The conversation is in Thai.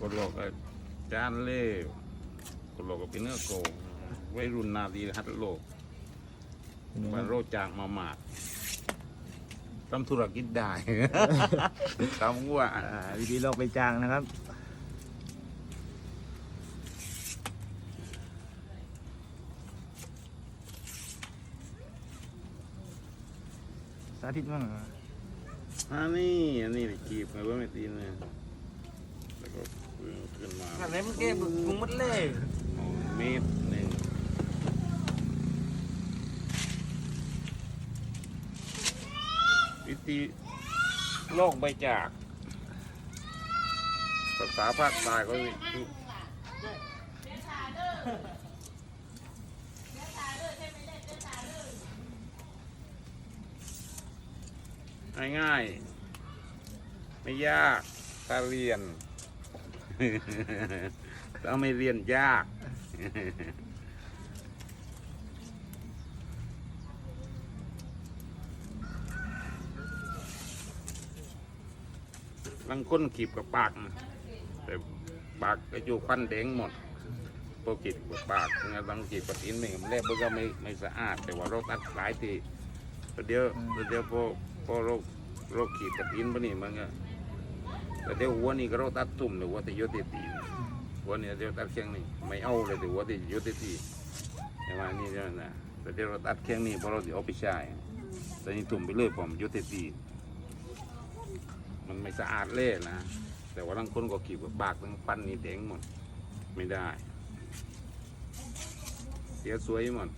กดโลกก็จานเล่กดโลกก็เป็นเนื้อโกงวัยรุ่นนาดีฮัดโลกมันโรจางมาหมาดทำธุรกิจได้ ทำว่าอ่าวิธีลอกใบจางนะครับ สาธิตมั่งเหรออันนี้อันนี้กีบไงว่าไม่ตีนเลยแล้วก็ ขึ้นมาอันนี้มันเก็บกุ้งมัดเลยเมตรหนึ่งวิธีโลกใบจากภาษาภาคใต้ก็ง่ายๆไม่ยากถ้าเรียน ถ้าไม่เรียนยากบางคนขีบกับปากนะแต่ปากก็อยู่ควันแดงหมดพอขีดกับปากงั้นบางขีดกับอินไม่แรกมันก็ไม่ไม่สะอาด แต่ว่าเราตัดหลายทีเดี๋ยวแต่เดี๋ยวพอพอเราเราขีดกับอินปะนี่มันก็ แต่เดี๋ยวหัวนี่ก็เราตัดตุ่มหรือว่าแต่ยตีตีหัวนี่เดี๋ยวตัดเคียงนี่ไม่เอาเลยแต่หัวที่ยตีตีใช่ไหมนี่เดี๋ยวนะแต่เดี๋ยวเราตัดเคียงนี่เพราะเราจะเอาไปใช้แต่นี่ตุ่มไปเลยผมยตีตีมันไม่สะอาดเล่นะ แต่ว่าบางคนก็ขีดกับปากทั้งปั้นนี่แดงหมดไม่ได้ เสียสวยหมด